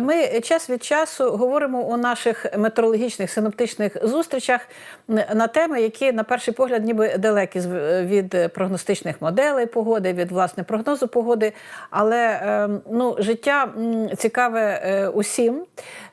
Ми час від часу говоримо у наших метеорологічних синоптичних зустрічах на теми, які на перший погляд ніби далекі від прогностичних моделей погоди, від власне прогнозу погоди. Але е, ну, життя цікаве е, усім.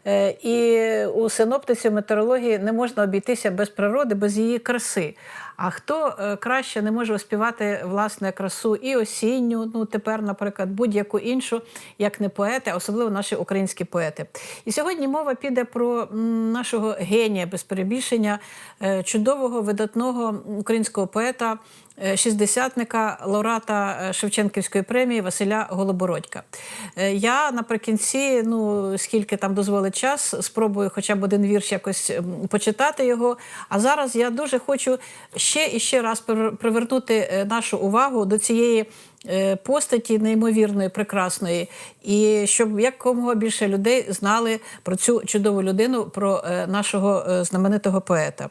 Е, І у синоптиці метеорології не можна обійтися без природи, без її краси. А хто е, краще не може оспівати власне красу і осінню, ну тепер, наприклад, будь-яку іншу, як не поети, особливо наші українські поети. І сьогодні мова піде про нашого генія без перебільшення, е, чудового видатного українського поета. е, Шістдесятника лауреата е, Шевченківської премії Василя Голобородька. Я наприкінці, ну скільки там дозволить час, спробую хоча б один вірш якось почитати його. А зараз я дуже хочу ще і ще раз привер- привернути нашу увагу до цієї постаті неймовірної, прекрасної, і щоб якомога більше людей знали про цю чудову людину, про е, нашого е, знаменитого поета.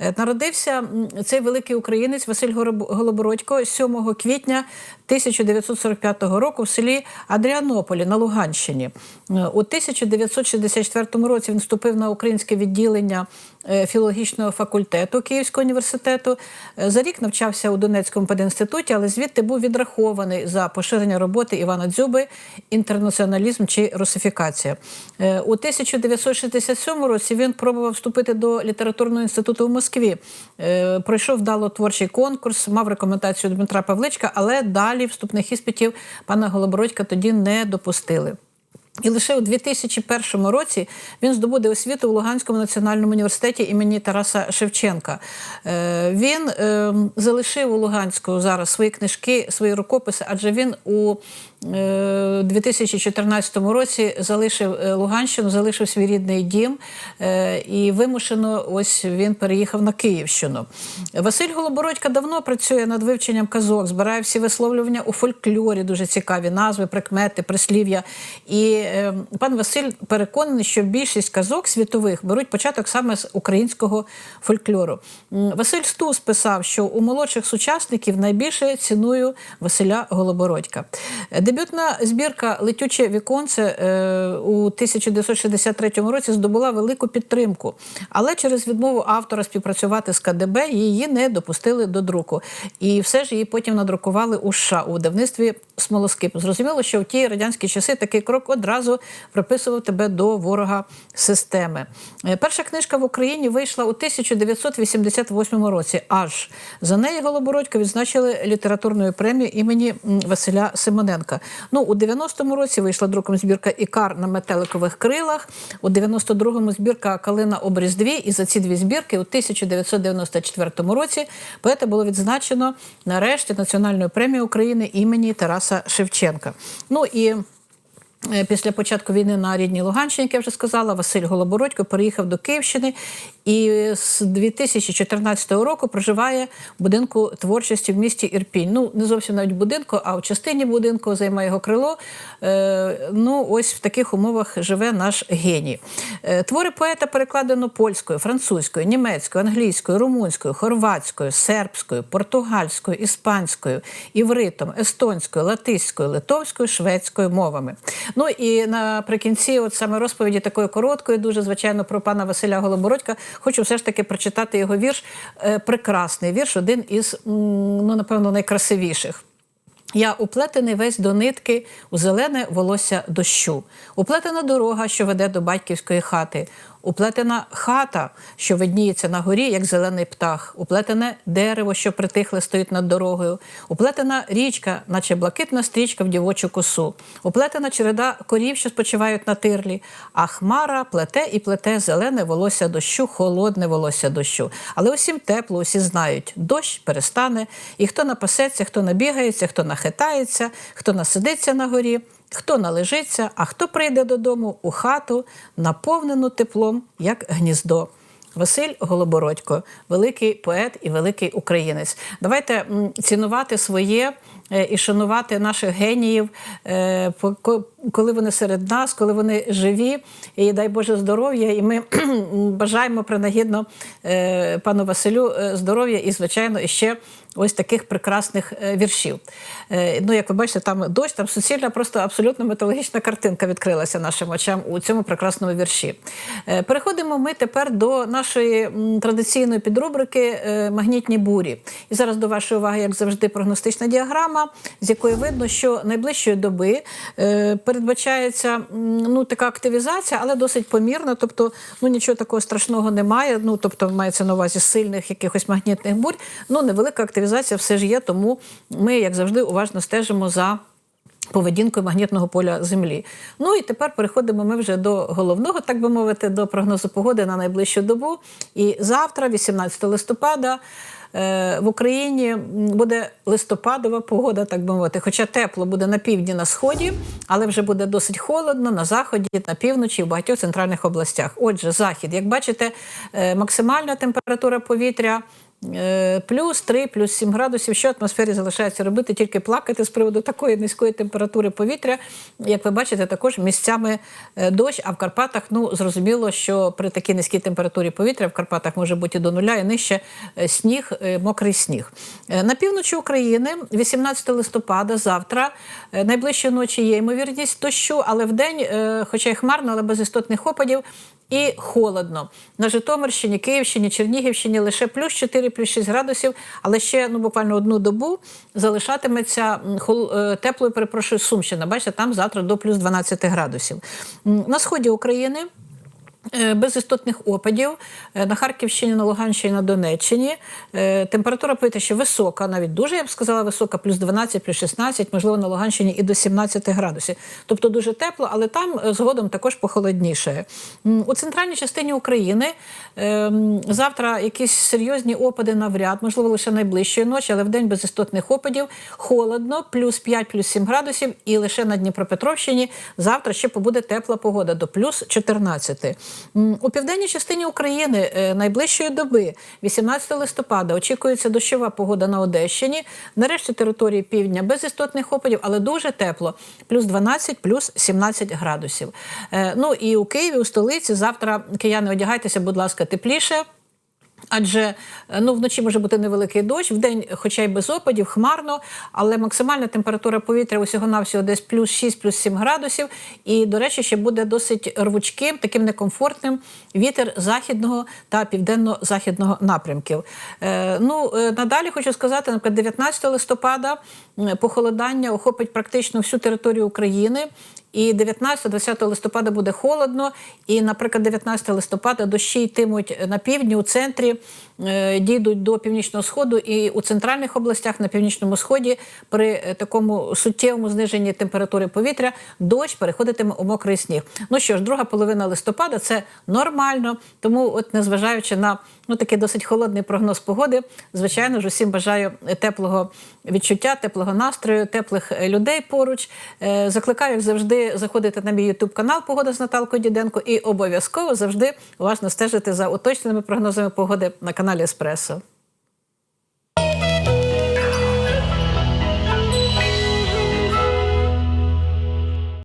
Е, Народився цей великий українець Василь Голобородько 7 квітня 1945 року в селі Адріанополі на Луганщині. Е, У 1964 році він вступив на українське відділення е, філологічного факультету Київського університету. Е, За рік навчався у Донецькому пединституті, але звідти був відрахований за поширення роботи Івана Дзюби інтернаціоналізм чи русифікація. Е, У 1967 році він пробував вступити до літературного інституту в Москві. Е, Пройшов вдало творчий конкурс, мав рекомендацію Дмитра Павличка, але далі вступних іспитів пана Голобородька тоді не допустили. І лише у 2001 році він здобуде освіту в Луганському національному університеті імені Тараса Шевченка. Е, Він е, залишив у Луганську зараз свої книжки, свої рукописи, адже він у е, 2014 році залишив е, Луганщину, залишив свій рідний дім е, і вимушено ось він переїхав на Київщину. Василь Голобородька давно працює над вивченням казок, збирає всі висловлювання у фольклорі, дуже цікаві назви, прикмети, прислів'я. І е, пан Василь переконаний, що більшість казок світових беруть початок саме з українського фольклору. Василь Стус писав, що у молодших сучасників найбільше ціную Василя Голобородька. Дебютна збірка Летюче віконце е, у 1963 році здобула велику підтримку, але через відмову автора співпрацювати з КДБ її не допустили до друку. І все ж її потім надрукували у США у видавництві Смолоскип. Зрозуміло, що в ті радянські часи такий крок одразу приписував тебе до ворога системи. Е, Перша книжка в Україні вийшла у 1988 році. Аж за неї Голобородько відзначили літературною премією імені Василя Симоненка. Ну, у 90-му році вийшла друком збірка Ікар на метеликових крилах. У 92-му збірка Калина обріз дві. І за ці дві збірки у 1994 році поета було відзначено нарешті національною премією України імені Тараса Шевченка. Ну і Після початку війни на рідній Луганщині, як я вже сказала, Василь Голобородько переїхав до Київщини і з 2014 року проживає в будинку творчості в місті Ірпінь. Ну, не зовсім навіть будинку, а в частині будинку займає його крило. Е, Ну, ось в таких умовах живе наш геній. Е, Твори поета перекладено польською, французькою, німецькою, англійською, румунською, хорватською, сербською, португальською, іспанською, івритом, естонською, латиською, литовською, шведською мовами. Ну і наприкінці, от саме розповіді такої короткої, дуже звичайно, про пана Василя Голобородька, хочу все ж таки прочитати його вірш. Е, Прекрасний вірш, один із, ну, напевно, найкрасивіших. Я уплетений весь до нитки у зелене волосся дощу, уплетена дорога, що веде до батьківської хати, уплетена хата, що видніється на горі, як зелений птах, уплетене дерево, що притихле стоїть над дорогою, уплетена річка, наче блакитна стрічка в дівочу косу, уплетена череда корів, що спочивають на тирлі, а хмара плете і плете зелене волосся дощу, холодне волосся дощу. Але усім тепло, усі знають, дощ перестане, і хто напасеться, хто набігається, хто нахитається, хто насидиться на горі. Хто належиться, а хто прийде додому у хату, наповнену теплом, як гніздо. Василь Голобородько, великий поет і великий українець. Давайте цінувати своє е, і шанувати наших геніїв, е, коли вони серед нас, коли вони живі, і дай Боже здоров'я. І ми бажаємо принагідно е, пану Василю е, здоров'я і, звичайно, ще ось таких прекрасних е, віршів. Ну, як ви бачите, там дощ, там суцільна, просто абсолютно металогічна картинка відкрилася нашим очам у цьому прекрасному вірші. Переходимо ми тепер до нашої традиційної підрубрики магнітні бурі. І зараз до вашої уваги, як завжди, прогностична діаграма, з якої видно, що найближчої доби передбачається ну, така активізація, але досить помірна. Тобто, ну нічого такого страшного немає. Ну, тобто, мається на увазі сильних якихось магнітних бурь. Ну, невелика активізація все ж є, тому ми, як завжди, уважно стежимо за. Поведінкою магнітного поля Землі. Ну і тепер переходимо ми вже до головного, так би мовити, до прогнозу погоди на найближчу добу. І завтра, 18 листопада, в Україні буде листопадова погода, так би мовити. Хоча тепло буде на півдні, на сході, але вже буде досить холодно на заході, на півночі, в багатьох центральних областях. Отже, захід, як бачите, е, максимальна температура повітря. Е, Плюс 3, плюс 7 градусів, що атмосфері залишається робити, тільки плакати з приводу такої низької температури повітря. Як ви бачите, також місцями е, дощ, а в Карпатах, ну зрозуміло, що при такій низькій температурі повітря в Карпатах може бути до нуля і нижче е, сніг, мокрий сніг. На півночі України, 18 листопада, завтра, найближчої ночі є ймовірність дощу, але в день, хоча й хмарно, але без істотних опадів. І холодно. На Житомирщині, Київщині, Чернігівщині лише плюс 4, плюс 6 градусів, але ще ну, буквально одну добу залишатиметься е, теплою, перепрошую, Сумщина. Бачите, там завтра до плюс 12 градусів. На сході України Без істотних опадів Е, на Харківщині, на Луганщині, на Донеччині. Е, Температура повітря ще висока, навіть дуже я б сказала, висока, плюс 12, плюс 16, можливо, на Луганщині і до 17 градусів. Тобто дуже тепло, але там е, згодом також похолодніше. У центральній частині України е, завтра якісь серйозні опади навряд, можливо, лише найближчої ночі, але в день без істотних опадів холодно, плюс 5, плюс 7 градусів, і лише на Дніпропетровщині завтра ще побуде тепла погода до плюс 14. У південній частині України е, найближчої доби, 18 листопада, очікується дощова погода на Одещині. Нарешті території півдня без істотних опадів, але дуже тепло. Плюс 12, плюс 17 градусів. Е, Ну і у Києві, у столиці, завтра кияни одягайтеся, будь ласка, тепліше. Адже е, ну, вночі може бути невеликий дощ, вдень, хоча й без опадів, хмарно, але максимальна температура повітря усього-навсього десь плюс 6, плюс 7 градусів. І, до речі, ще буде досить рвучким, таким некомфортним вітер західного та південно-західного напрямків. Е, ну, е, надалі хочу сказати, наприклад, 19 листопада похолодання охопить практично всю територію України. І 19-20 листопада буде холодно. І, наприклад, 19 листопада дощі йтимуть на півдні, у центрі, дійдуть до північного сходу і у центральних областях на північному сході при е, такому суттєвому зниженні температури повітря дощ переходитиме у мокрий сніг. Ну що ж, друга половина листопада це нормально. Тому, от незважаючи на ну такий досить холодний прогноз погоди, звичайно ж, усім бажаю теплого відчуття, теплого настрою, теплих е, людей поруч. Е, Закликаю, як завжди, заходити на мій ютуб канал Погода з Наталкою Діденко і обов'язково завжди уважно стежити за уточненими прогнозами погоди на каналі canale espressa